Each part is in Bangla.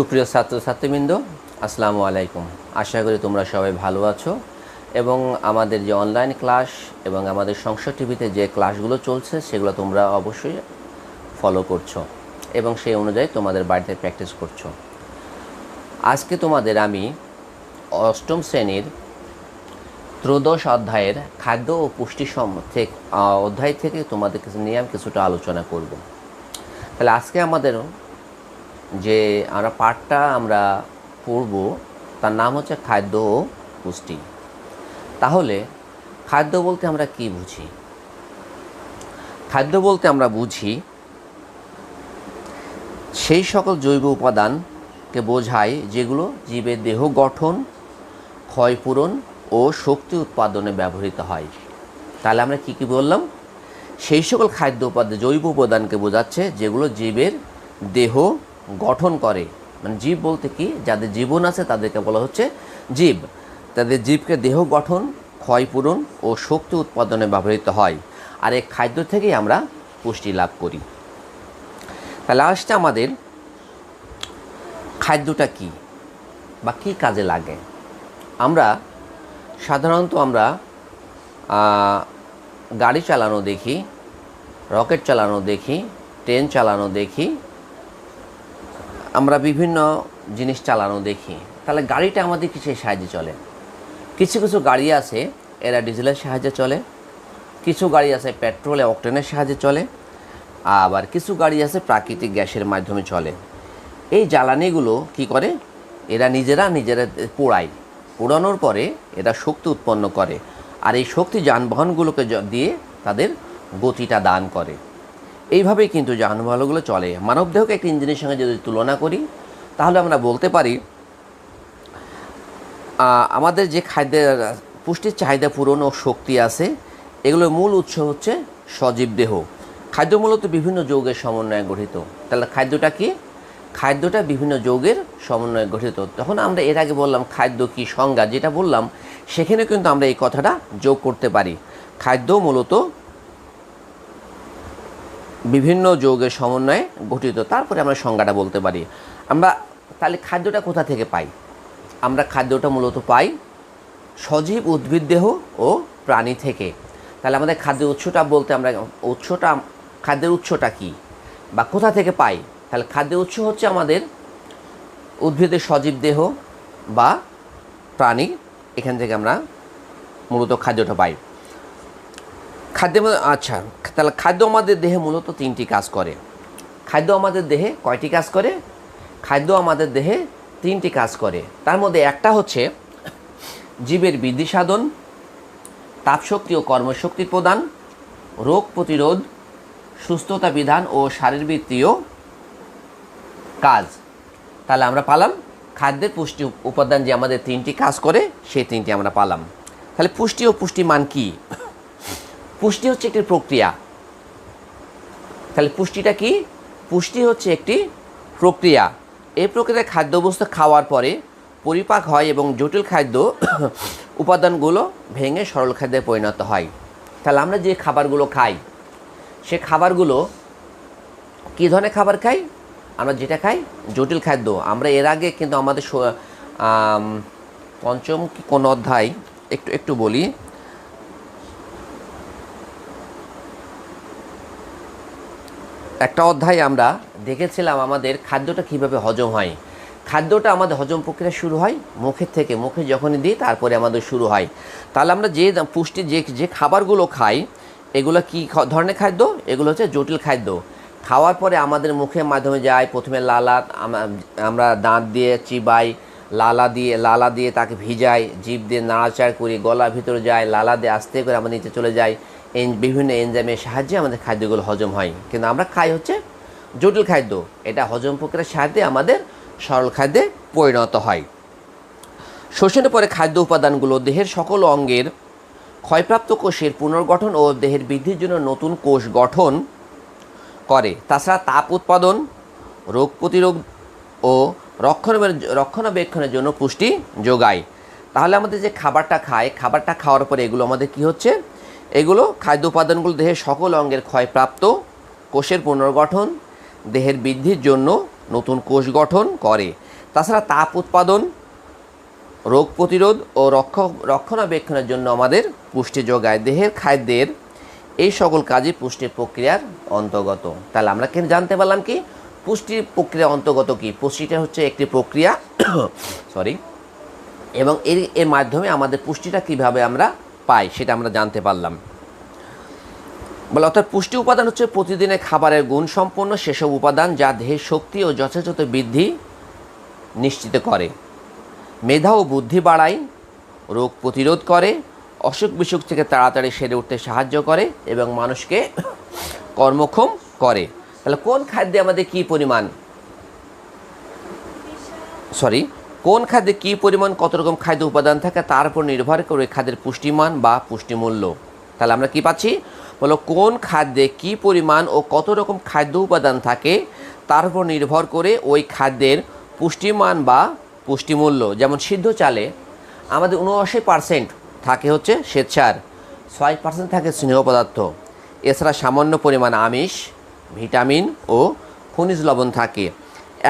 সুপ্রিয় ছাত্রছাত্রীবৃন্দ আসসালামু আলাইকুম। আশা করি তোমরা সবাই ভালো আছো এবং আমাদের যে অনলাইন ক্লাস এবং আমাদের সংসদ টিভিতে যে ক্লাসগুলো চলছে সেগুলো তোমরা অবশ্যই ফলো করছ এবং সেই অনুযায়ী তোমাদের বাড়িতে প্র্যাকটিস করছ। আজকে তোমাদের আমি অষ্টম শ্রেণির ত্রয়োদশ অধ্যায়ের খাদ্য ও পুষ্টি থেকে অধ্যায় থেকে তোমাদের নিয়ে আমি কিছুটা আলোচনা করব। তাহলে আজকে আমাদের যে আমরা পাঠটা আমরা পড়ব, তার নাম হচ্ছে খাদ্য ও পুষ্টি। তাহলে খাদ্য বলতে আমরা কি বুঝি? খাদ্য বলতে আমরা বুঝি সেই সকল জৈব উপাদানকে বোঝায় যেগুলো জীবের দেহ গঠন ক্ষয়পূরণ ও শক্তি উৎপাদনে ব্যবহৃত হয়। তাহলে আমরা কি কি বললাম? সেই সকল খাদ্য উপাদান জৈব উপাদানকে বোঝাচ্ছে যেগুলো জীবের দেহ গঠন করে। মানে জীব বলতে কি? যাদের জীবন আছে তাদেরকে বলা হচ্ছে জীব। তাদের জীবকে দেহ গঠন ক্ষয়পূরণ ও শক্তি উৎপাদনে ব্যবহৃত হয়। আর এই খাদ্য থেকেই আমরা পুষ্টি লাভ করি। তাহলে আসছে আমাদের খাদ্যটা কি বা কী কাজে লাগে? আমরা সাধারণত আমরা গাড়ি চালানো দেখি, রকেট চালানো দেখি, ট্রেন চালানো দেখি আমরা বিভিন্ন জিনিস চালানো দেখি। তাহলে গাড়িটা আমাদের কিসের সাহায্যে চলে? কিছু কিছু গাড়ি আছে, এরা ডিজেলের সাহায্যে চলে। কিছু গাড়ি আছে পেট্রোলে, অক্টেনের সাহায্যে চলে। আবার কিছু গাড়ি আছে প্রাকৃতিক গ্যাসের মাধ্যমে চলে। এই জ্বালানিগুলো কি করে? এরা নিজেরা নিজেরা পোড়ায়। পোড়ানোর পরে এরা শক্তি উৎপন্ন করে। আর এই শক্তি যানবাহনগুলোকে দিয়ে তাদের গতিটা দান করে। এইভাবেই কিন্তু যানবাহনগুলো চলে। মানবদেহকে একটি ইঞ্জিনের সঙ্গে যদি তুলনা করি, তাহলে আমরা বলতে পারি আমাদের যে খাদ্যের পুষ্টির চাহিদা পূরণ ও শক্তি আছে, এগুলোর মূল উৎস হচ্ছে সজীব দেহ। খাদ্য মূলত বিভিন্ন যৌগের সমন্বয়ে গঠিত। তাহলে খাদ্যটা কি? খাদ্যটা বিভিন্ন যৌগের সমন্বয়ে গঠিত। তখন আমরা এর আগে বললাম খাদ্য কি সংজ্ঞা, যেটা বললাম, সেখানে কিন্তু আমরা এই কথাটা যোগ করতে পারি। খাদ্য মূলত বিভিন্ন যৌগের সমন্বয়ে গঠিত। তারপরে আমরা সংজ্ঞাটা বলতে পারি। আমরা তাহলে খাদ্যটা কোথা থেকে পাই? আমরা খাদ্যটা মূলত পাই সজীব উদ্ভিদ দেহ ও প্রাণী থেকে। তাহলে আমাদের খাদ্যের উৎসটা বলতে আমরা উৎসটা, খাদ্যের উৎসটা কি? বা কোথা থেকে পাই? তাহলে খাদ্যের উৎস হচ্ছে আমাদের উদ্ভিদের সজীব দেহ বা প্রাণী। এখান থেকে আমরা মূলত খাদ্যটা পাই। খাদ্যের মধ্যে আচ্ছা তাহলে খাদ্য আমাদের দেহে মূলত তিনটি কাজ করে। খাদ্য আমাদের দেহে কয়টি কাজ করে? খাদ্য আমাদের দেহে তিনটি কাজ করে। তার মধ্যে একটা হচ্ছে জীবের বৃদ্ধি সাধন, তাপশক্তি ও কর্মশক্তি প্রদান, রোগ প্রতিরোধ, সুস্থতা বিধান ও শারীরবৃত্তীয় কাজ। তাহলে আমরা পালাম। খাদ্যের পুষ্টি উপাদান যে আমাদের তিনটি কাজ করে, সেই তিনটি আমরা পালাম। তাহলে পুষ্টি ও পুষ্টিমান কি? পুষ্টি হচ্ছে একটি প্রক্রিয়া। তাহলে পুষ্টিটা কি? পুষ্টি হচ্ছে একটি প্রক্রিয়া। এই প্রক্রিয়ায় খাদ্যবস্তু খাওয়ার পরে পরিপাক হয় এবং জটিল খাদ্য উপাদানগুলো ভেঙে সরল খাদ্যে পরিণত হয়। তাহলে আমরা যে খাবারগুলো খাই, সে খাবারগুলো কী ধরনের খাবার খাই? আমরা যেটা খাই জটিল খাদ্য। আমরা এর আগে কিন্তু আমাদের পঞ্চম কি কোন অধ্যায় একটু একটু বলি। একটা অধ্যায় আমরা দেখেছিলাম আমাদের খাদ্যটা কীভাবে হজম হয়। খাদ্যটা আমাদের হজম প্রক্রিয়া শুরু হয় মুখের থেকে। মুখে যখনই দিই, তারপরে আমাদের শুরু হয়। তাহলে আমরা যে পুষ্টি, যে যে খাবারগুলো খাই, এগুলো কি ধরনের খাদ্য? এগুলো হচ্ছে জটিল খাদ্য। খাওয়ার পরে আমাদের মুখের মাধ্যমে যায়, প্রথমে লালা আমরা দাঁত দিয়ে চিবাই, লালা দিয়ে লালা দিয়ে তাকে ভিজাই, জিভ দিয়ে নাড়াচাড় করি, গলার ভিতরে যায়, লালা দিয়ে আস্তে করে আমাদের নিচে চলে যায় বিভিন্ন এনজাইমের সাহায্যে আমাদের খাদ্যগুলো হজম হয়। কিন্তু আমরা খাই হচ্ছে জটিল খাদ্য। এটা হজম প্রক্রিয়ার সাহায্যে আমাদের সরল খাদ্যে পরিণত হয়। শোষণের পরে খাদ্য উপাদানগুলো দেহের সকল অঙ্গের ক্ষয়প্রাপ্ত কোষের পুনর্গঠন ও দেহের বৃদ্ধির জন্য নতুন কোষ গঠন করে। তাছাড়া তাপ উৎপাদন, রোগ প্রতিরোধ ও রক্ষণাবে- রক্ষণাবেক্ষণের জন্য পুষ্টি যোগায়। তাহলে আমাদের যে খাবারটা খায়, খাবারটা খাওয়ার পরে এগুলো আমাদের কি হচ্ছে? এগুলো খাদ্য উপাদানগুলো দেহের সকল অঙ্গের ক্ষয়প্রাপ্ত, কোষের পুনর্গঠন, দেহের বৃদ্ধির জন্য নতুন কোষ গঠন করে। তাছাড়া তাপ উৎপাদন, রোগ প্রতিরোধ ও রক্ষ, রক্ষণাবেক্ষণের জন্য আমাদের পুষ্টি যোগায় দেহের খাদ্যের এই সকল কাজই পুষ্টির প্রক্রিয়ার অন্তর্গত। তাহলে আমরা কেন জানতে পারলাম কি? পুষ্টির প্রক্রিয়া অন্তর্গত কি? পুষ্টিটা হচ্ছে একটি প্রক্রিয়া সরি এবং এর এর মাধ্যমে আমাদের পুষ্টিটা কীভাবে আমরা পাই, সেটা আমরা জানতে পারলাম। বলে, অর্থাৎ পুষ্টি উপাদান হচ্ছে প্রতিদিনের খাবারের গুণ সম্পন্ন সেসব উপাদান যা দেহের শক্তি ও যথাযথ বৃদ্ধি নিশ্চিত করে। মেধা ও বুদ্ধি বাড়ায়, রোগ প্রতিরোধ করে, অসুখ বিসুখ থেকে তাড়াতাড়ি সেরে উঠতে সাহায্য করে এবং মানুষকে কর্মক্ষম করে। তাহলে কোন খাদ্যে আমাদের কী পরিমাণ? সরি? কোন খাদ্যে কী পরিমাণ কত রকম খাদ্য উপাদান থাকে তার উপর নির্ভর করে ওই খাদ্যের পুষ্টিমান বা পুষ্টিমূল্য। তাহলে আমরা কি পাচ্ছি? বলো, কোন খাদ্যে কী পরিমাণ ও কত রকম খাদ্য উপাদান থাকে তার উপর নির্ভর করে ওই খাদ্যের পুষ্টিমান বা পুষ্টিমূল্য। যেমন সিদ্ধ চালে আমাদের উনআশি পার্সেন্ট থাকে হচ্ছে শ্বেতসার, ছয় পার্সেন্ট থাকে স্নেহ পদার্থ। এছাড়া সামান্য পরিমাণ আমিষ, ভিটামিন ও খনিজ লবণ থাকে।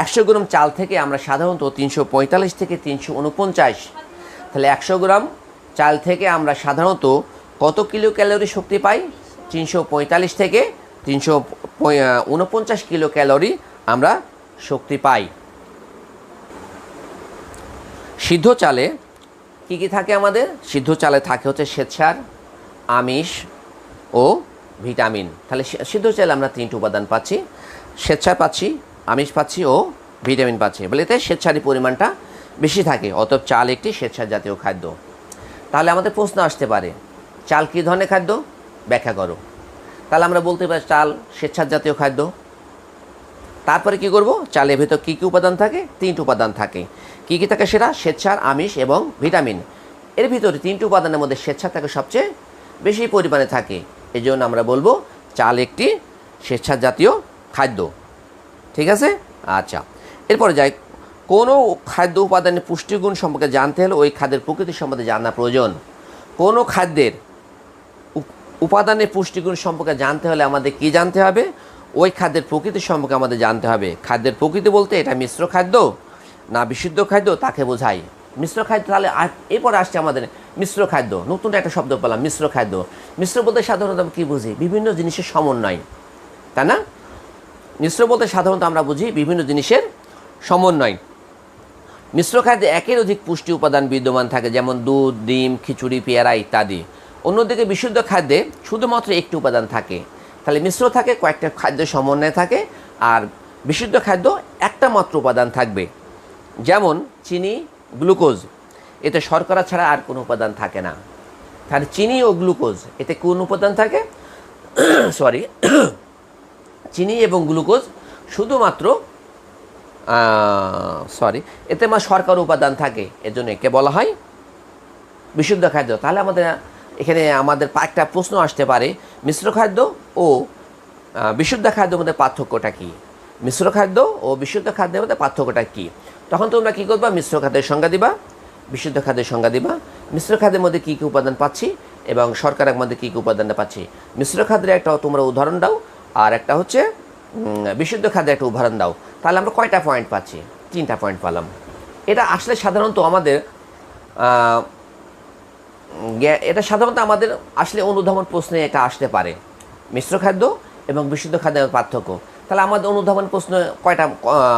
একশো গ্রাম চাল থেকে আমরা সাধারণত তিনশো পঁয়তাল্লিশ থেকে তিনশো উনপঞ্চাশ। তাহলে একশো গ্রাম চাল থেকে আমরা সাধারণত কত কিলো ক্যালোরি শক্তি পাই? তিনশো পঁয়তাল্লিশ থেকে তিনশো উনপঞ্চাশ কিলো ক্যালোরি আমরা শক্তি পাই। সিদ্ধ চালে কি কি থাকে আমাদের? সিদ্ধ চালে থাকে হচ্ছে শ্বেতসার, আমিষ ও ভিটামিন। তাহলে সিদ্ধ চালে আমরা তিনটি উপাদান পাচ্ছি। শ্বেতসার পাচ্ছি আমিষ পাচ্ছি ও ভিটামিন পাচ্ছি। বলে এতে শ্বেতসারের পরিমাণটা বেশি থাকে, অতএব চাল একটি শ্বেতসার জাতীয় খাদ্য। তাহলে আমাদের প্রশ্ন আসতে পারে, চাল কী ধরনের খাদ্য? ব্যাখ্যা করো। তাহলে আমরা বলতে পারি চাল শ্বেতসার জাতীয় খাদ্য। তারপরে কি করব? চালের ভেতর কী কী উপাদান থাকে? তিনটি উপাদান থাকে। কী কী থাকে সেটা? স্বেচ্ছার, আমিষ এবং ভিটামিন। এর ভিতরে তিনটি উপাদানের মধ্যে শ্বেতসার থাকে সবচেয়ে বেশি পরিমাণে থাকে। এই আমরা বলব, চাল একটি শ্বেতসার জাতীয় খাদ্য। ঠিক আছে? আচ্ছা। এরপরে যাই। কোনো খাদ্য উপাদানের পুষ্টিগুণ সম্পর্কে জানতে হলে ওই খাদ্যের প্রকৃতি সম্বন্ধে জানা প্রয়োজন। কোনো খাদ্যের উপ- উপাদানের পুষ্টিগুণ সম্পর্কে জানতে হলে আমাদের কি জানতে হবে? ওই খাদ্যের প্রকৃতি সম্পর্কে আমাদের জানতে হবে। খাদ্যের প্রকৃতি বলতে এটা মিশ্র খাদ্য, না বিশুদ্ধ খাদ্য, তাকে বোঝায় মিশ্র খাদ্য তাহলে এরপরে আসছে আমাদের মিশ্র খাদ্য। নতুন একটা শব্দ পেলাম মিশ্র খাদ্য। মিশ্র বলতে সাধারণত আমরা কী বুঝি? বিভিন্ন জিনিসের সমন্বয়। তাই না? মিশ্র বলতে সাধারণত আমরা বুঝি বিভিন্ন জিনিসের সমন্বয়। মিশ্র খাদ্যে একের অধিক পুষ্টি উপাদান বিদ্যমান থাকে, যেমন দুধ, ডিম, খিচুড়ি, পেয়ারা ইত্যাদি। অন্যদিকে বিশুদ্ধ খাদ্যে শুধুমাত্র একটি উপাদান থাকে। তাহলে মিশ্র থাকে, কয়েকটা খাদ্য সমন্বয় থাকে, আর বিশুদ্ধ খাদ্য একটা মাত্র উপাদান থাকবে। যেমন চিনি, গ্লুকোজ। এতে শর্করা ছাড়া আর কোনো উপাদান থাকে না। তাহলে চিনি ও গ্লুকোজ, এতে কোন উপাদান থাকে? সরি চিনি এবং গ্লুকোজ শুধুমাত্র সরি এতে মা সরকার উপাদান থাকে, এজন্য একে বলা হয় বিশুদ্ধ খাদ্য। তাহলে আমাদের, এখানে আমাদের একটা প্রশ্ন আসতে পারে, মিশ্র খাদ্য ও বিশুদ্ধ খাদ্যের মধ্যে পার্থক্যটা কী? মিশ্র খাদ্য ও বিশুদ্ধ খাদ্যের মধ্যে পার্থক্যটা কী? তখন তোমরা কী করবা? মিশ্র খাদ্যের সংজ্ঞা দিবা, বিশুদ্ধ খাদ্যের সংজ্ঞা দিবা, মিশ্র খাদ্যের মধ্যে কী কী উপাদান পাচ্ছি এবং সরকারের মধ্যে কী কী উপাদানটা পাচ্ছি? মিশ্র খাদ্যের একটা তোমরা উদাহরণ দাও আর একটা হচ্ছে বিশুদ্ধ খাদ্যের একটা উদাহরণ দাও। তাহলে আমরা কয়টা পয়েন্ট পাচ্ছি? তিনটা পয়েন্ট পেলাম। এটা আসলে সাধারণত আমাদের এটা সাধারণত আমাদের আসলে অনুধাবন প্রশ্নে এটা আসতে পারে। মিশ্র খাদ্য এবং বিশুদ্ধ খাদ্যের পার্থক্য। তাহলে আমাদের অনুধাবন প্রশ্ন কয়টা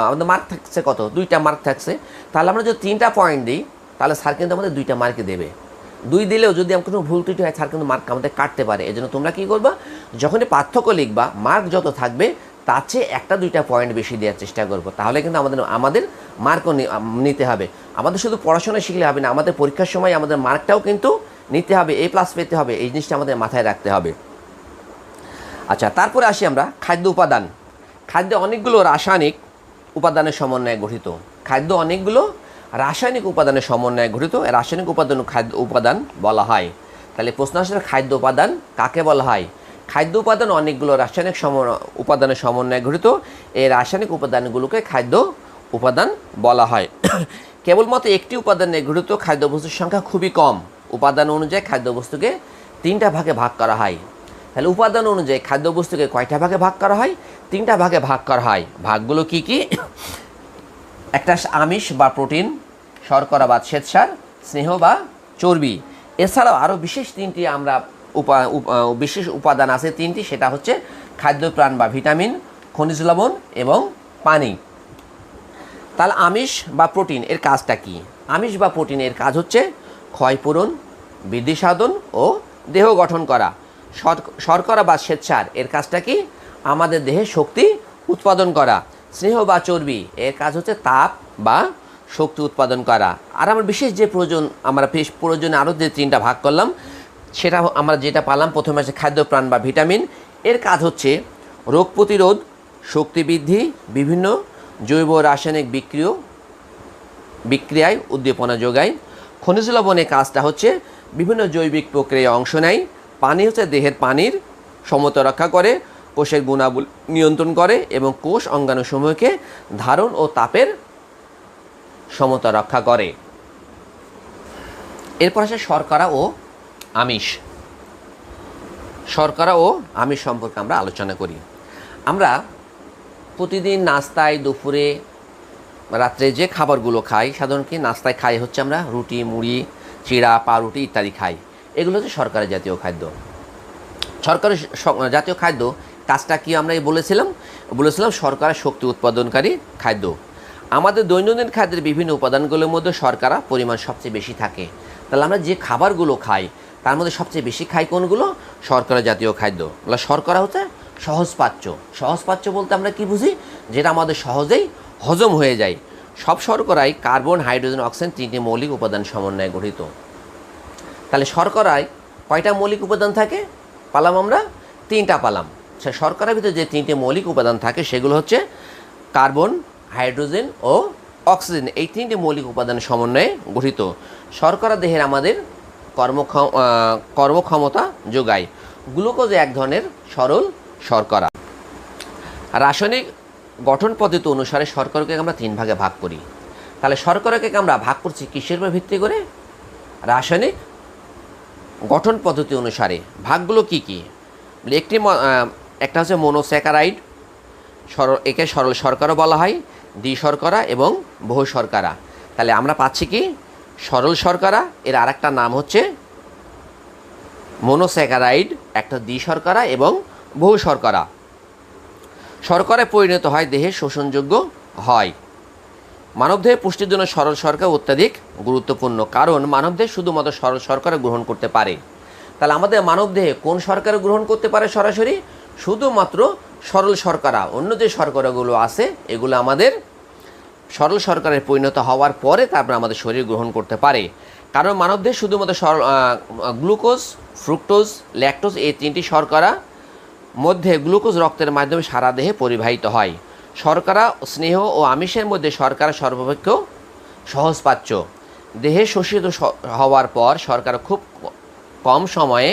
আমাদের মার্ক থাকছে কত? দুইটা মার্ক থাকছে। তাহলে আমরা যদি তিনটা পয়েন্ট দিই, তাহলে স্যার কিন্তু আমাদের দুইটা মার্কে দেবে। দুই দিলেও যদি কোনো ভুল ত্রুটি হয় স্যার কিন্তু মার্ক আমাদের কাটতে পারে। এই জন্য তোমরা কী করবা? যখনই পার্থক্য লিখবা মার্ক যত থাকবে, তার চেয়ে একটা দুইটা পয়েন্ট বেশি দেওয়ার চেষ্টা করব। তাহলে কিন্তু আমাদের আমাদের মার্কও নিতে হবে। আমাদের শুধু পড়াশোনা শিখলে হবে না, আমাদের পরীক্ষার সময় আমাদের মার্কটাও কিন্তু নিতে হবে এ প্লাস পেতে হবে, এই জিনিসটা আমাদের মাথায় রাখতে হবে। আচ্ছা তারপরে আসি আমরা, খাদ্য উপাদান। খাদ্যে অনেকগুলো রাসায়নিক উপাদানের সমন্বয়ে গঠিত। খাদ্য অনেকগুলো রাসায়নিক উপাদানের সমন্বয়ে গঠিত। রাসায়নিক উপাদান খাদ্য উপাদান বলা হয়। তাহলে প্রশ্ন আসলে খাদ্য উপাদান কাকে বলা হয়? খাদ্য উপাদান অনেকগুলো রাসায়নিক সম, উপাদানের সমন্বয়ে গঠিত। এই রাসায়নিক উপাদানগুলোকে খাদ্য উপাদান বলা হয়। কেবলমাত্র একটি উপাদানে গঠিত খাদ্যবস্তুর সংখ্যা খুবই কম। উপাদান অনুযায়ী খাদ্যবস্তুকে তিনটা ভাগে ভাগ করা হয়। তাহলে উপাদান অনুযায়ী খাদ্যবস্তুকে কয়টা ভাগে ভাগ করা হয়? তিনটা ভাগে ভাগ করা হয়। ভাগগুলো কি কি? একটা আমিষ বা প্রোটিন, শর্করা বা শ্বেতসার, স্নেহ বা চর্বি। এছাড়াও আরও বিশেষ তিনটি আমরা উপা বিশেষ উপাদান আছে তিনটি, সেটা হচ্ছে খাদ্যপ্রাণ বা ভিটামিন, খনিজ লবণ এবং পানি। তাহলে আমিষ বা প্রোটিন, এর কাজটা কি? আমিষ বা প্রোটিনের কাজ হচ্ছে ক্ষয়পূরণ বৃদ্ধি সাধন ও দেহ গঠন করা। শর্ক- শর্করা বা শ্বেতসার, এর কাজটা কি? আমাদের দেহে শক্তি উৎপাদন করা। স্নেহ বা চর্বি, এর কাজ হচ্ছে তাপ বা শক্তি উৎপাদন করা। আর আমার বিশেষ যে প্রয়োজন, আমরা বেশ প্রয়োজনে আরও যে তিনটা ভাগ করলাম, সেটা আমরা যেটা পালাম, প্রথমে আছে খাদ্যপ্রাণ বা ভিটামিন। এর কাজ হচ্ছে রোগ প্রতিরোধ, শক্তি বৃদ্ধি, বিভিন্ন জৈব রাসায়নিক বিক্রিয়, বিক্রিয়ায় উদ্দীপনা যোগায়। খনিজ লবণের কাজটা হচ্ছে বিভিন্ন জৈবিক প্রক্রিয়ায় অংশ নেয়। পানি হচ্ছে দেহের পানির সমতা রক্ষা করে। কোষের গুণাবলী নিয়ন্ত্রণ করে এবং কোষ অঙ্গাণুসমূহকে ধারণ ও তাপের সমতা রক্ষা করে। এরপর আসে শর্করা ও আমিষ। শর্করা ও আমিষ সম্পর্কে আমরা আলোচনা করি। আমরা প্রতিদিন নাস্তায় দুপুরে, রাত্রে যে খাবারগুলো খাই সাধারণত কি নাস্তায় খাই হচ্ছে আমরা রুটি, মুড়ি, চিড়া, পাউরুটি ইত্যাদি খাই। এগুলো হচ্ছে সরকারি জাতীয় খাদ্য। সরকারি স- জাতীয় খাদ্য কাজটা কি আমরা বলেছিলাম? বলেছিলাম সরকারের শক্তি উৎপাদনকারী খাদ্য। আমাদের দৈনন্দিন খাদ্যের বিভিন্ন উপাদানগুলোর মধ্যে শর্করা পরিমাণ সবচেয়ে বেশি থাকে। তাহলে আমরা যে খাবারগুলো খাই, তার মধ্যে সবচেয়ে বেশি খাই কোনগুলো? শর্করা জাতীয় খাদ্য। শর্করা হচ্ছে সহজপাচ্য সহজপাচ্য বলতে আমরা কি বুঝি? যেটা আমাদের সহজেই হজম হয়ে যায়। সব শর্করাই কার্বন, হাইড্রোজেন, অক্সিজেন তিনটি মৌলিক উপাদান সমন্বয়ে গঠিত। তাহলে শর্করায় কয়টা মৌলিক উপাদান থাকে? পালাম আমরা? তিনটা পালাম। সে শর্করার ভিতরে যে তিনটে মৌলিক উপাদান থাকে, সেগুলো হচ্ছে কার্বন, হাইড্রোজেন ও অক্সিজেন। এই তিনটে মৌলিক উপাদান সমন্বয়ে গঠিত। শর্করা দেহের আমাদের কর্মক্ষম কর্মক্ষমতা যোগায়। গ্লুকোজ এক ধরনের সরল শর্করা। রাসায়নিক গঠন পদ্ধতি অনুসারে শর্করাকে আমরা তিন ভাগে ভাগ করি। তাহলে শর্করাকে আমরা ভাগ করছি কিসের উপর ভিত্তি করে? রাসায়নিক গঠন পদ্ধতি অনুসারে। ভাগগুলো কি কি? একটি একটা হচ্ছে মনোস্যাকারাইড, সর একে সরল শর্করা বলা হয়, দ্বি শর্করা এবং বহু শর্করা। তাহলে আমরা পাচ্ছি কি? সরল শর্করা, এর আরেকটা নাম হচ্ছে মনোস্যাকারাইড, একটা দ্বি শর্করা এবং বহু শর্করা। শর্করায় পরিণত হয় দেহে শোষণযোগ্য হয়। মানবদেহে পুষ্টির জন্য সরল শর্করা অত্যাধিক গুরুত্বপূর্ণ, কারণ মানবদেহ শুধুমাত্র সরল শর্করা গ্রহণ করতে পারে। তাহলে আমাদের মানবদেহে কোন শর্করা গ্রহণ করতে পারে সরাসরি? শুধুমাত্র সরল শর্করা, অন্য যে শর্করাগুলো আছে, এগুলো আমাদের সরল শর্করায় পরিণত হওয়ার পরে তারপর আমাদের শরীর গ্রহণ করতে পারে। কারণ মানবদেহ শুধুমাত্র সরল গ্লুকোজ, ফ্রুক্টোজ, ল্যাকটোজ এই তিনটি শর্করা মধ্যে গ্লুকোজ রক্তের মাধ্যমে সারা দেহে পরিবাহিত হয়। শর্করা, স্নেহ ও আমিষের মধ্যে শর্করা সর্বাপেক্ষ সহজপাচ্য। দেহে শোষিত হওয়ার পর শর্করা খুব কম সময়ে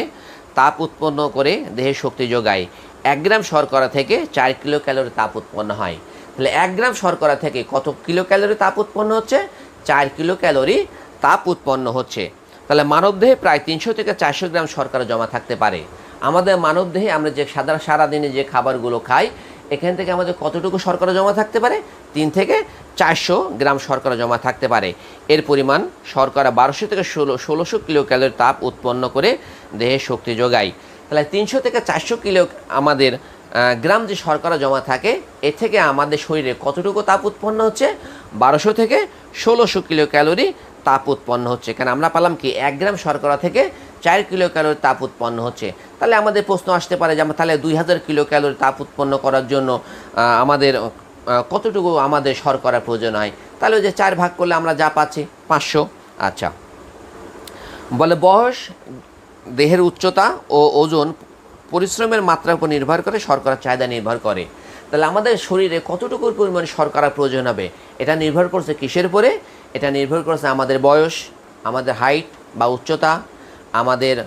তাপ উৎপন্ন করে দেহে শক্তি যোগায়। এক গ্রাম শর্করা থেকে চার কিলো ক্যালোরি তাপ উৎপন্ন হয়। তাহলে এক গ্রাম শর্করা থেকে কত কিলো ক্যালোরি তাপ উৎপন্ন হচ্ছে? চার কিলো ক্যালোরি তাপ উৎপন্ন হচ্ছে। তাহলে মানবদেহে প্রায় তিনশো থেকে চারশো গ্রাম শর্করা জমা থাকতে পারে। আমাদের মানবদেহে আমরা যে সাধারণ সারাদিনে যে খাবারগুলো খাই, এখান থেকে আমাদের কতটুকু শর্করা জমা থাকতে পারে? তিন থেকে চারশো গ্রাম শর্করা জমা থাকতে পারে। এর পরিমাণ শর্করা বারোশো থেকে ষোলো ষোলোশো কিলো ক্যালোরি তাপ উৎপন্ন করে দেহে শক্তি যোগায়। তাহলে তিনশো থেকে চারশো কিলো আমাদের গ্রাম যে শর্করা জমা থাকে এ থেকে আমাদের শরীরে কতটুকু তাপ উৎপন্ন হচ্ছে? বারোশো থেকে ষোলোশো কিলো ক্যালোরি তাপ উৎপন্ন হচ্ছে। কারণ আমরা পেলাম কি? এক গ্রাম শর্করা থেকে চার কিলো ক্যালোরি তাপ উৎপন্ন হচ্ছে। তাহলে আমাদের প্রশ্ন আসতে পারে যে, আমরা তাহলে দুই হাজার কিলো ক্যালোরি তাপ উৎপন্ন করার জন্য আমাদের কতটুকু আমাদের শর্করা প্রয়োজন হয়? তাহলে ওই যে চার ভাগ করলে আমরা যা পাচ্ছি, পাঁচশো। আচ্ছা। বলে বয়স দেহের উচ্চতা ও ওজন পরিশ্রমের মাত্রার উপর নির্ভর করে, শর্করার চাহিদা নির্ভর করে। তাহলে আমাদের শরীরে কতটুকুর পরিমাণ শর্করা প্রয়োজন হবে? এটা নির্ভর করছে কিসের উপরে? এটা নির্ভর করছে আমাদের বয়স, আমাদের হাইট বা উচ্চতা, আমাদের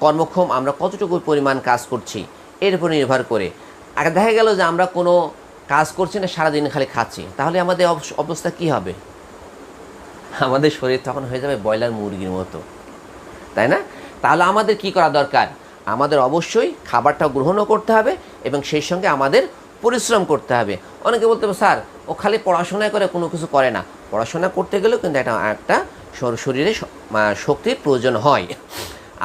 কর্মক্ষম, আমরা কতটুকু পরিমাণ কাজ করছি, এর উপর নির্ভর করে। আর দেখা গেল যে আমরা কোনো কাজ করছি না, সারাদিন খালি খাচ্ছি, তাহলে আমাদের অবস- অবস্থা কি হবে? আমাদের শরীর তখন হয়ে যাবে ব্রয়লার মুরগির মতো। তাই না? তাহলে আমাদের কি করা দরকার? আমাদের অবশ্যই খাবারটা গ্রহণও করতে হবে এবং সেই সঙ্গে আমাদের পরিশ্রম করতে হবে। অনেকে বলতে হবে স্যার, ও খালি পড়াশোনায় করে, কোনো কিছু করে না। পড়াশোনা করতে গেলেও কিন্তু একটা একটা শরীরে শক্তির প্রয়োজন হয়।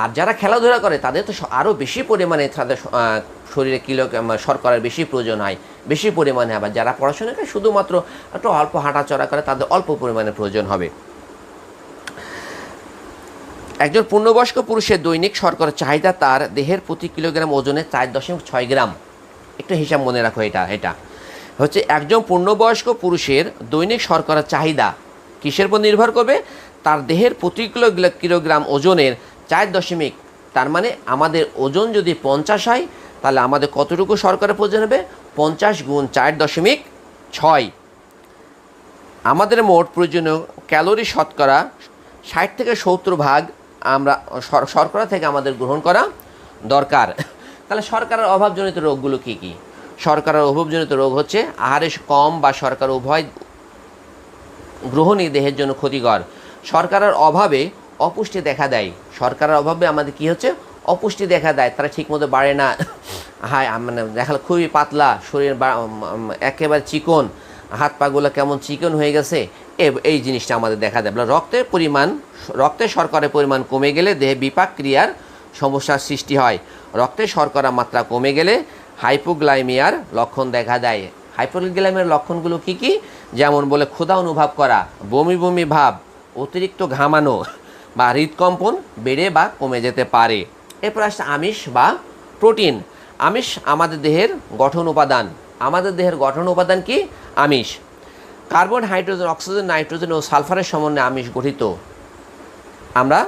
আর যারা খেলাধুলা করে, তাদের তো আরও বেশি পরিমাণে তাদের শরীরে কিলো শর্করার বেশি প্রয়োজন হয়, বেশি পরিমাণে। আবার যারা পড়াশোনা করে, শুধুমাত্র একটু অল্প হাঁটাচড়া করে, তাদের অল্প পরিমাণে প্রয়োজন হবে। একজন পূর্ণবয়স্ক পুরুষের দৈনিক শর্করা চাহিদা তার দেহের প্রতি কিলোগ্রাম ওজনে চার দশমিক ছয় গ্রাম। একটু হিসাব মনে রাখো এটা এটা। হচ্ছে একজন পূর্ণবয়স্ক পুরুষের দৈনিক শর্করা চাহিদা কিসের উপর নির্ভর করবে? তার দেহের প্রতি কিলো কিলোগ্রাম ওজনের চার দশমিক, তার মানে আমাদের ওজন যদি পঞ্চাশ হয়, তাহলে আমাদের কতটুকু শর্করার প্রয়োজন হবে? পঞ্চাশ গুণ চার দশমিক ছয়। আমাদের মোট প্রয়োজনীয় ক্যালোরি শতকরা ষাট থেকে সত্তর ভাগ আমরা শর্করা থেকে আমাদের গ্রহণ করা দরকার। তাহলে শর্করার অভাবজনিত রোগগুলো কি কি? শর্করার অভাবজনিত রোগ হচ্ছে আহারে কম বা শর্করা উভয় গ্রহণই দেহের জন্য ক্ষতিকর। শর্করার অভাবে অপুষ্টি দেখা দেয়। শর্করার অভাবে আমাদের কি হচ্ছে? অপুষ্টি দেখা দেয়। তারা ঠিকমতো বাড়ে না। হায় মানে দেখাল খুবই পাতলা, শরীর একেবারে চিকন। হাত পাগুলো কেমন চিকন হয়ে গেছে। এই জিনিসটা আমাদের দেখা দেয় বলে রক্তের পরিমাণ রক্তে শর্করার পরিমাণ কমে গেলে দেহে বিপাক ক্রিয়ার সমস্যার সৃষ্টি হয়। রক্তে শর্করা মাত্রা কমে গেলে হাইপোগ্লাইমিয়ার লক্ষণ দেখা দেয়। হাইপোগ্লাইমিয়ার লক্ষণগুলো কি কি? যেমন বলে ক্ষুধা অনুভব করা, বমি বমি ভাব, অতিরিক্ত ঘামানো বা হৃদকম্পন বেড়ে বা কমে যেতে পারে। এরপর আসছে আমিষ বা প্রোটিন। আমিষ আমাদের দেহের গঠন উপাদান। আমাদের দেহের গঠন উপাদান কি? আমিষ। কার্বন, হাইড্রোজেন, অক্সিজেন, নাইট্রোজেন ও সালফারের সমন্বয়ে আমিষ গঠিত। আমরা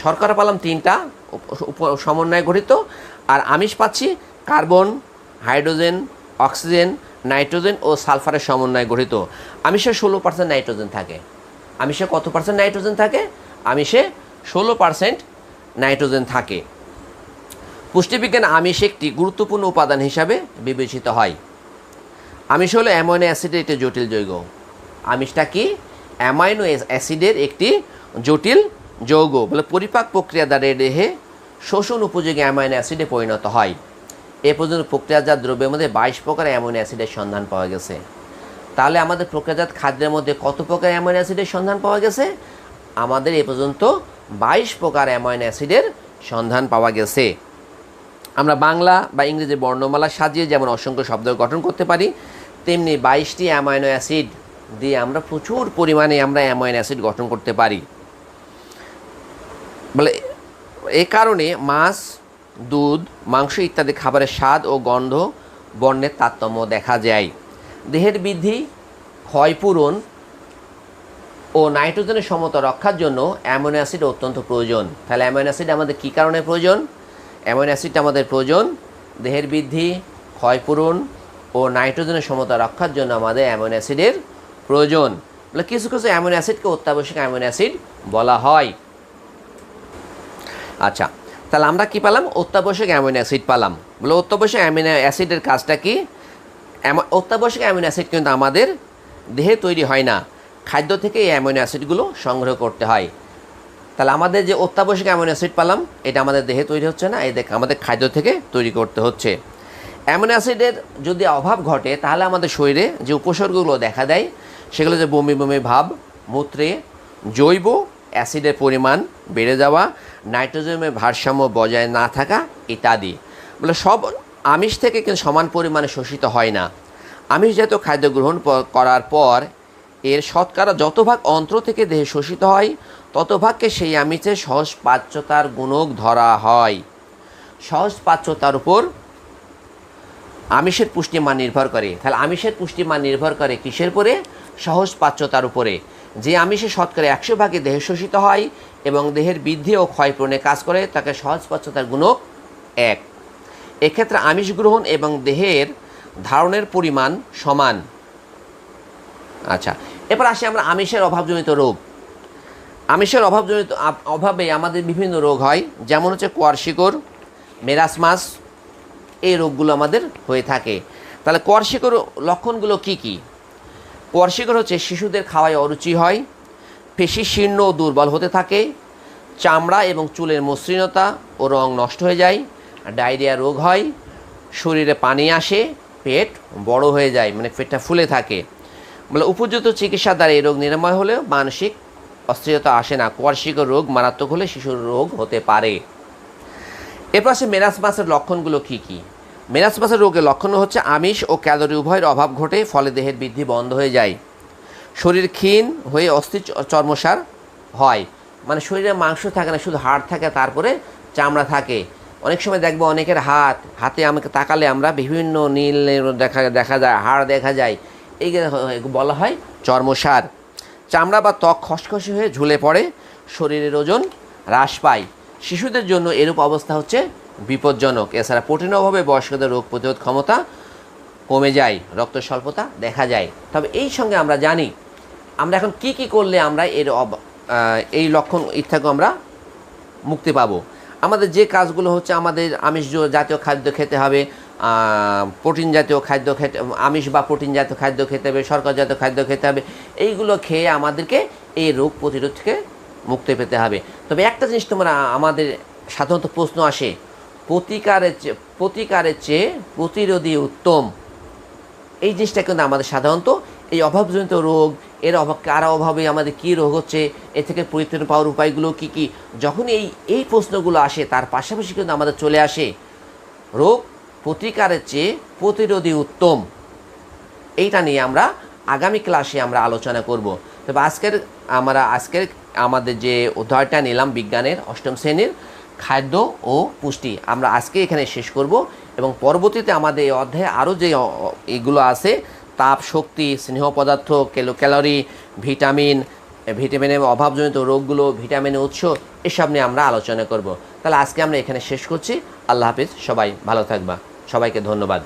শর্করা পেলাম তিনটা সমন্বয়ে গঠিত। আর আমিষ পাচ্ছি কার্বন, হাইড্রোজেন, অক্সিজেন, নাইট্রোজেন ও সালফারের সমন্বয়ে গঠিত। আমিষে ষোলো পার্সেন্ট নাইট্রোজেন থাকে। আমিষে কত পার্সেন্ট নাইট্রোজেন থাকে? আমিষে ষোলো পার্সেন্ট নাইট্রোজেন থাকে। পুষ্টিবিজ্ঞান আমিষ একটি গুরুত্বপূর্ণ উপাদান হিসাবে বিবেচিত হয়। আমিষ হলো অ্যামাইনো অ্যাসিডের একটি জটিল যৌগ আমিষটা কি? অ্যামাইনো অ্যাসিডের একটি জটিল যৌগ। বলে পরিপাক প্রক্রিয়া দ্বারা দেহে শোষণ উপযোগী অ্যামাইনো অ্যাসিডে পরিণত হয়। এ পর্যন্ত প্রক্রিয়াজাত দ্রব্যের মধ্যে বাইশ প্রকার অ্যামাইনো অ্যাসিডের সন্ধান পাওয়া গেছে। তাহলে আমাদের প্রক্রিয়াজাত খাদ্যের মধ্যে কত প্রকার অ্যামাইনো অ্যাসিডের সন্ধান পাওয়া গেছে? আমাদের এ পর্যন্ত বাইশ প্রকার অ্যামাইনো অ্যাসিডের সন্ধান পাওয়া গেছে। আমরা বাংলা বা ইংরেজি বর্ণমালা সাজিয়ে যেমন অসংখ্য শব্দ গঠন করতে পারি তেমনি বাইশটি অ্যামাইনো অ্যাসিড দিয়ে আমরা প্রচুর পরিমাণে আমরা অ্যামাইনো অ্যাসিড গঠন করতে পারি। বলে, এ কারণে মাছ, দুধ, মাংস ইত্যাদি খাবারের স্বাদ ও গন্ধ বর্ণের তারতম্য দেখা যায়। দেহের বৃদ্ধি, ক্ষয়পূরণ ও নাইট্রোজেনের সমতা রক্ষার জন্য অ্যামোনো অ্যাসিড অত্যন্ত প্রয়োজন। তাহলে অ্যামোনো অ্যাসিড আমাদের কী কারণে প্রয়োজন? অ্যামোনো অ্যাসিডটা আমাদের প্রয়োজন। দেহের বৃদ্ধি, ক্ষয়পূরণ ও নাইট্রোজেনের সমতা রক্ষার জন্য আমাদের অ্যামোনো অ্যাসিডের প্রয়োজন। কিছু কিছু অ্যামোনো অ্যাসিডকে অত্যাবশ্যক অ্যামোনো অ্যাসিড বলা হয়। আচ্ছা তাহলে আমরা কি পেলাম? অত্যাবশ্যক অ্যামিনো অ্যাসিড পেলাম। বলে অত্যাবশ্যক অ্যামিনো অ্যাসিডের কাজটা কি? অত্যাবশ্যক অ্যামিনো অ্যাসিড কিন্তু আমাদের দেহে তৈরি হয় না। খাদ্য থেকে এই অ্যামিনো অ্যাসিডগুলো সংগ্রহ করতে হয়। তাহলে আমাদের যে অত্যাবশ্যক অ্যামিনো অ্যাসিড পেলাম, এটা আমাদের দেহে তৈরি হচ্ছে না এই আমাদের খাদ্য থেকে তৈরি করতে হচ্ছে। অ্যামিনো অ্যাসিডের যদি অভাব ঘটে, তাহলে আমাদের শরীরে যে উপসর্গগুলো দেখা দেয়, সেগুলো যে বমি বমি ভাব, মূত্রে, জৈব অ্যাসিডের পরিমাণ বেড়ে যাওয়া, নাইট্রোজেনের ভারসাম্য বজায় না থাকা ইত্যাদি। বলে সব আমিষ থেকে কিন্তু সমান পরিমাণে শোষিত হয় না। আমিষ জাতীয় খাদ্য গ্রহণ করার পর এর শতকরা যত ভাগ অন্ত্র থেকে দেহে শোষিত হয়, তত ভাগকে সেই আমিষের সহজ পাচ্যতার গুণক ধরা হয়। সহজ পাচ্যতার উপর আমিষের পুষ্টিমান নির্ভর করে। তাহলে আমিষের পুষ্টিমান নির্ভর করে কিসের উপরে? সহজ পাচ্যতার উপরে। যে আমিষে শতকরা একশো ভাগে দেহে শোষিত হয় এবং দেহের বৃদ্ধি ও ক্ষয়পূরণে কাজ করে, তাকে সহজ পাচ্যতার গুণক এক। এক্ষেত্রে আমিষ গ্রহণ এবং দেহের ধারণের পরিমাণ সমান। আচ্ছা এবার আসি আমরা আমিষের অভাবজনিত রোগ। আমিষের অভাবজনিত অভাবে আমাদের বিভিন্ন রোগ হয়, যেমন হচ্ছে কোয়ারশিকর, মেরাসমাস এই রোগগুলো আমাদের হয়ে থাকে। তাহলে কোয়ারশিকর লক্ষণগুলো কি কি? কোয়ারশিকর হচ্ছে শিশুদের খাওয়ায় অরুচি হয়, পেশি শীর্ণ ও দুর্বল হতে থাকে, চামড়া এবং চুলের মসৃণতা ও রং নষ্ট হয়ে যায়, ডায়রিয়া রোগ হয়, শরীরে পানি আসে, পেট বড় হয়ে যায় মানে পেটটা ফুলে থাকে। বলে উপযুক্ত চিকিৎসা দ্বারা এই রোগ নিরাময় হলেও মানসিক অস্থিরতা আসে না। কোয়ার্ষিক রোগ মারাত্মক হলে শিশুর রোগ হতে পারে। এরপর আসে মেরাস মাসের লক্ষণগুলো কি কি? মেরাস মাসের রোগের লক্ষণ হচ্ছে আমিষ ও ক্যালোরি উভয়ের অভাব ঘটে, ফলে দেহের বৃদ্ধি বন্ধ হয়ে যায়। শরীর ক্ষীণ হয়ে অস্থি চর্মসার হয়। মানে শরীরে মাংস থাকে না, শুধু হাড় থাকে, তারপরে চামড়া থাকে। অনেক সময় দেখব অনেকের হাত, হাতে আমাকে তাকালে আমরা বিভিন্ন নীল দেখা দেখা যায়, হাড় দেখা যায়। এই বলা হয় চর্মসার। চামড়া বা ত্বক খসখসে হয়ে ঝুলে পড়ে, শরীরের ওজন হ্রাস পায়। শিশুদের জন্য এরূপ অবস্থা হচ্ছে বিপজ্জনক। এছাড়া প্রোটিন অভাবে বয়স্কদের রোগ প্রতিরোধ ক্ষমতা কমে যায়, রক্ত স্বল্পতা দেখা যায়। তবে এই সঙ্গে আমরা জানি, আমরা এখন কি কি করলে আমরা এর এই লক্ষণ থেকে আমরা মুক্তি পাবো? আমাদের যে কাজগুলো হচ্ছে আমাদের আমিষ জাতীয় খাদ্য খেতে হবে প্রোটিন জাতীয় খাদ্য খেতে, আমিষ বা প্রোটিন জাতীয় খাদ্য খেতে হবে, শর্করা জাতীয় খাদ্য খেতে হবে, এইগুলো খেয়ে আমাদেরকে এই রোগ প্রতিরোধ থেকে মুক্তি পেতে হবে। তবে একটা জিনিস তোমরা, আমাদের সাধারণত প্রশ্ন আসে, প্রতিকারের চেয়ে প্রতিকারের চেয়ে প্রতিরোধী উত্তম, এই জিনিসটা কিন্তু আমাদের সাধারণত, এই অভাবজনিত রোগ, এর অভাব, কার অভাবে, আমাদের কী রোগ হচ্ছে এ থেকে পরিত্রাণ পাওয়ার উপায়গুলো কী কী যখন এই এই প্রশ্নগুলো আসে, তার পাশাপাশি কিন্তু আমাদের চলে আসে, রোগ প্রতিকারের চেয়ে প্রতিরোধী উত্তম, এইটা নিয়ে আমরা আগামী ক্লাসে আমরা আলোচনা করব। তবে আজকের, আমরা আজকের আমাদের যে অধ্যায়টা নিলাম বিজ্ঞানের অষ্টম শ্রেণির খাদ্য ও পুষ্টি। আমরা আজকে এখানে শেষ করব এবং পরবর্তীতে আমাদের এই অধ্যায়ে আরও যে এগুলো আছে, তাপ শক্তি, স্নেহ পদার্থ ক্যালো ক্যালোরি, ভিটামিন, ভিটামিনের অভাবজনিত রোগগুলো, ভিটামিনের উৎস, এসব নিয়ে আমরা আলোচনা করব। তাহলে আজকে আমরা এখানে শেষ করছি। আল্লাহ হাফিজ, সবাই ভালো থাকবা। সবাইকে ধন্যবাদ।